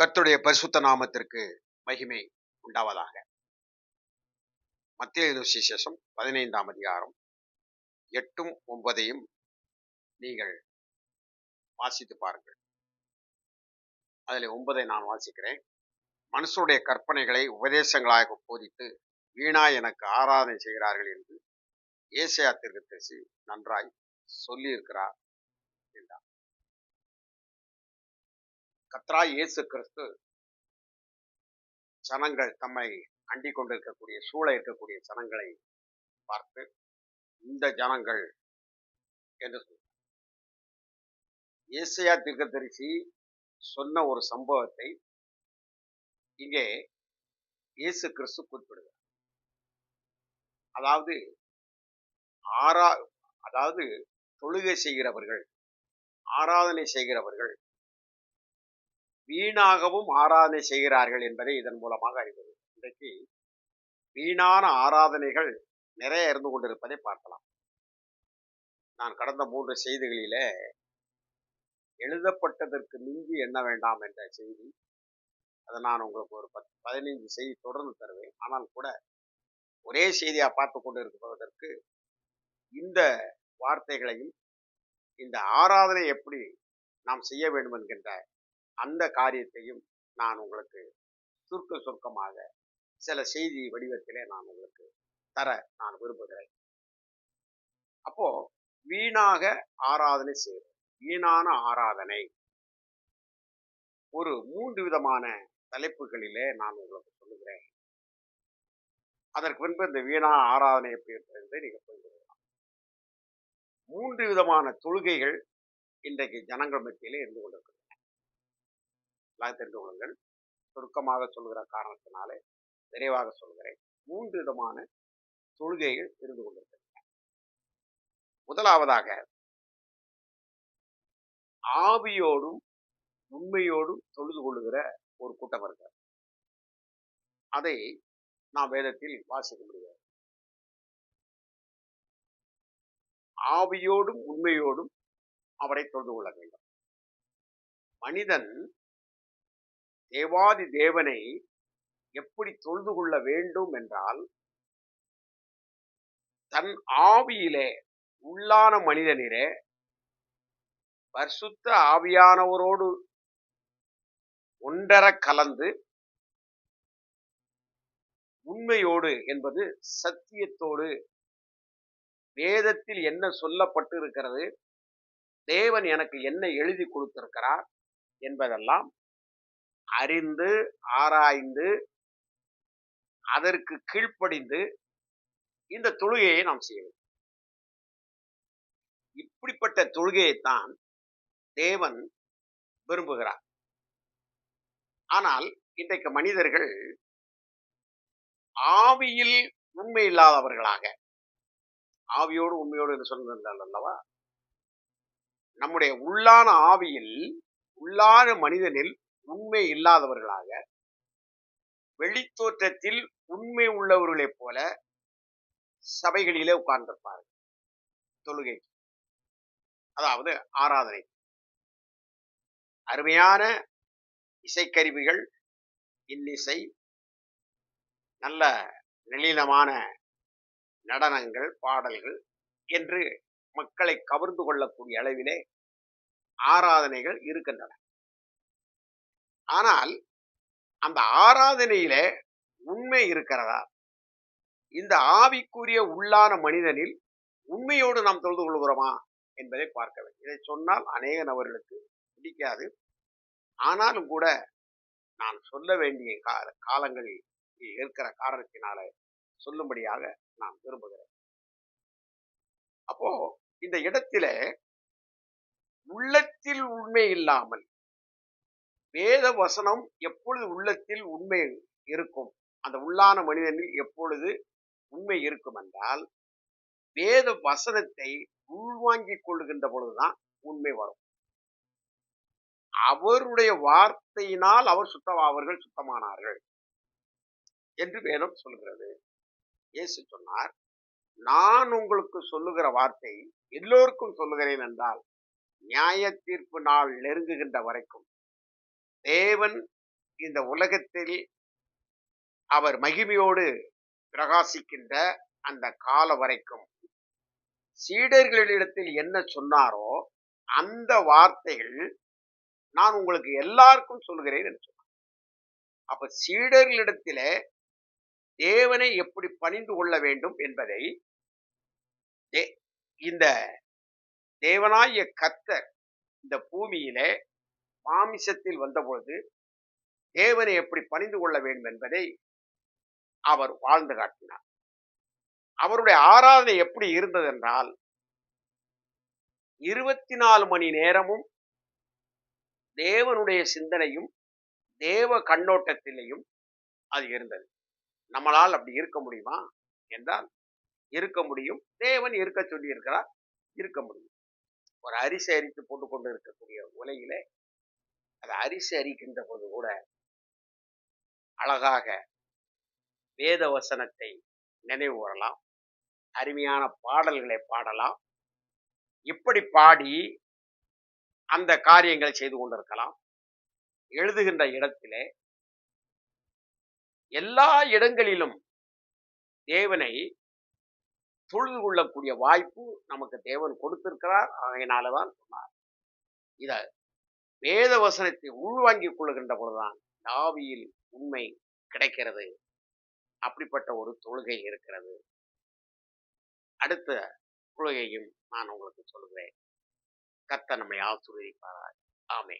கர்த்தருடைய பரிசுத்த நாமத்திற்கு மகிமை உண்டாவதாக. மத்திய சுவிசேஷம் பதினைந்தாம் அதிகாரம் எட்டும் ஒன்பதையும் நீங்கள் வாசித்து பாருங்கள். அதில் ஒன்பதை நான் வாசிக்கிறேன். மனுஷருடைய கற்பனைகளை உபதேசங்களாக போதித்து வீணா எனக்கு ஆராதனை செய்கிறார்கள் என்று ஏசையா திருத்தசி நன்றாய் சொல்லியிருக்கிறார் என்றார். கத்ரா இயேசு கிறிஸ்து ஜனங்கள் தம்மை அண்டிக் கொண்டிருக்கக்கூடிய சூழ இருக்கக்கூடிய ஜனங்களை பார்த்து இந்த ஜனங்கள் என்று சொல்றார் ஏசையா தீர்க்கதரிசி சொன்ன ஒரு சம்பவத்தை இங்கே இயேசு கிறிஸ்து குறிப்பிடுகிறார். அதாவது ஆரா அதாவது தொழுகை செய்கிறவர்கள் ஆராதனை செய்கிறவர்கள் வீணாகவும் ஆராதனை செய்கிறார்கள் என்பதை இதன் மூலமாக அறிவது. இன்றைக்கு வீணான ஆராதனைகள் நிறைய இருந்து கொண்டிருப்பதை பார்க்கலாம். நான் கடந்த மூன்று செய்திகளில எழுதப்பட்டதற்கு மிஞ்சி எண்ண வேண்டாம் என்ற செய்தி அதை நான் உங்களுக்கு ஒரு பத் பதினைந்து செய்தி தொடர்ந்து தருவேன். ஆனால் கூட ஒரே செய்தியாக பார்த்து கொண்டு இருப்பதற்கு இந்த வார்த்தைகளையும் இந்த ஆராதனை எப்படி நாம் செய்ய வேண்டும் என்கின்ற அந்த காரியத்தையும் நான் உங்களுக்கு சுருக்க சுருக்கமாக சில செய்தி வடிவத்திலே நான் உங்களுக்கு தர நான் விரும்புகிறேன். அப்போ வீணாக ஆராதனை செய்வோம் வீணான ஆராதனை. ஒரு மூன்று விதமான தலைப்புகளிலே நான் உங்களுக்கு சொல்லுகிறேன். அதற்கு பின்பு இந்த வீணா ஆராதனை எப்படி இருக்கிறது நீங்க புரிந்து கொள்ளலாம். மூன்று விதமான தொழுகைகள் இன்றைக்கு ஜனங்கள் மத்தியிலே இருந்து கொண்டிருக்கிறது. எல்லாம் தெரிந்து கொள்ளுங்கள் சுருக்கமாக சொல்கிற காரணத்தினாலே விரைவாக சொல்கிறேன். மூன்று விதமான தொழுகைகள் இருந்து கொண்டிருக்கின்றன. முதலாவதாக ஆவியோடும் உண்மையோடும் தொழுது கொள்ளுகிற ஒரு கூட்டம் இருக்கிறது. அதை நாம் வேதத்தில் வாசிக்க முடியாது. ஆவியோடும் உண்மையோடும் அவரை தொழுது கொள்ள வேண்டும். மனிதன் தேவாதி தேவனை எப்படி தொழுது கொள்ள வேண்டும் என்றால் தன் ஆவியிலே உள்ளான மனிதனிலே பரிசுத்த ஆவியானவரோடு ஒன்றர கலந்து உண்மையோடு என்பது சத்தியத்தோடு வேதத்தில் என்ன சொல்லப்பட்டு இருக்கிறது தேவன் எனக்கு என்ன எழுதி கொடுத்திருக்கிறார் என்பதெல்லாம் அறிந்து ஆராய்ந்து அதற்கு கீழ்ப்படிந்து இந்த தொழுகையை நாம் செய்ய வேண்டும். இப்படிப்பட்ட தொழுகையைத்தான் தேவன் விரும்புகிறார். ஆனால் இன்றைக்கு மனிதர்கள் ஆவியில் உண்மை இல்லாதவர்களாக ஆவியோடு உண்மையோடு என்று சொன்னதால் அல்லவா? நம்முடைய உள்ளான ஆவியில் உள்ளான மனிதனில் உண்மை இல்லாதவர்களாக வெளித்தோற்றத்தில் உண்மை உள்ளவர்களைப் போல சபைகளிலே உட்கார்ந்திருப்பார்கள். தொழுகை அதாவது ஆராதனை. அருமையான இசைக்கருவிகள் இன்னிசை நல்ல நளினமான நடனங்கள் பாடல்கள் என்று மக்களை கவர்ந்து கொள்ளக்கூடிய அளவிலே ஆராதனைகள் இருக்கின்றன. ஆனால் அந்த ஆராதனையில உண்மை இருக்கிறதா? இந்த ஆவிக்குரிய உள்ளான மனிதனில் உண்மையோடு நாம் தொழுது கொள்கிறோமா என்பதை பார்க்க வேண்டும். இதை சொன்னால் அநேக நபர்களுக்கு பிடிக்காது. ஆனாலும் கூட நான் சொல்ல வேண்டிய கால காலங்களில் இருக்கிற காரணத்தினால சொல்லும்படியாக நான் விரும்புகிறேன். அப்போ இந்த இடத்துல உள்ளத்தில் உண்மை இல்லாமல் வேத வசனம் எப்பொழுது உள்ளத்தில் உண்மை இருக்கும்? அந்த உள்ளான மனிதனில் எப்பொழுது உண்மை இருக்கும் என்றால் வேத வசனத்தை உள்வாங்கிக் கொள்ளுகின்ற பொழுதுதான் உண்மை வரும். அவருடைய வார்த்தையினால் அவர் சுத்தம் அவர்கள் சுத்தமானார்கள் என்று வேதம் சொல்கிறது. இயேசு சொன்னார் நான் உங்களுக்கு சொல்லுகிற வார்த்தை எல்லோருக்கும் சொல்லுகிறேன் என்றால் நியாய தீர்ப்பு நாள் நெருங்குகின்ற வரைக்கும் தேவன் இந்த உலகத்தில் அவர் மகிமையோடு பிரகாசிக்கின்ற அந்த கால வரைக்கும். சீடர்களிடத்தில் என்ன சொன்னாரோ அந்த வார்த்தைகள் நான் உங்களுக்கு எல்லாருக்கும் சொல்கிறேன் என்று சொன்னார். அப்ப சீடர்களிடத்தில் தேவனை எப்படி பணிந்து கொள்ள வேண்டும் என்பதை தே- இந்த தேவனாய கத்தர் இந்த பூமியிலே மாமிசத்தில் வந்தபொழுது தேவனை எப்படி பணிந்து கொள்ள வேண்டும் என்பதை அவர் வாழ்ந்து காட்டினார். அவருடைய ஆராதனை எப்படி இருந்தது என்றால் இருபத்தி நாலு மணி நேரமும் தேவனுடைய சிந்தனையும் தேவ கண்ணோட்டத்திலையும் அது இருந்தது. நம்மளால் அப்படி இருக்க முடியுமா என்றால் இருக்க முடியும். தேவன் இருக்க சொல்லி இருக்கிறார் இருக்க முடியும். ஒரு அரிசி அரித்து போட்டு கொண்டு இருக்கக்கூடிய உலகிலே அது அரிசி அரிக்கின்ற போது கூட அழகாக வேத வசனத்தை நினைவு கூறலாம். அருமையான பாடல்களை பாடலாம். இப்படி பாடி அந்த காரியங்களை செய்து கொண்டிருக்கலாம். எழுதுகின்ற இடத்திலே எல்லா இடங்களிலும் தேவனை தொழுது கொள்ளக்கூடிய வாய்ப்பு நமக்கு தேவன் கொடுத்திருக்கிறார். ஆகையினாலதான் சொன்னார். இதை வேத வசனத்தை உள்வாங்கிக் கொள்ளுகின்ற பொழுதுதான் ஆவியில் உண்மை கிடைக்கிறது. அப்படிப்பட்ட ஒரு தொழுகை இருக்கிறது. அடுத்த தொழுகையும் நான் உங்களுக்கு சொல்கிறேன் கத்த நம்மை ஆசீர்வதிப்பாராய் ஆமே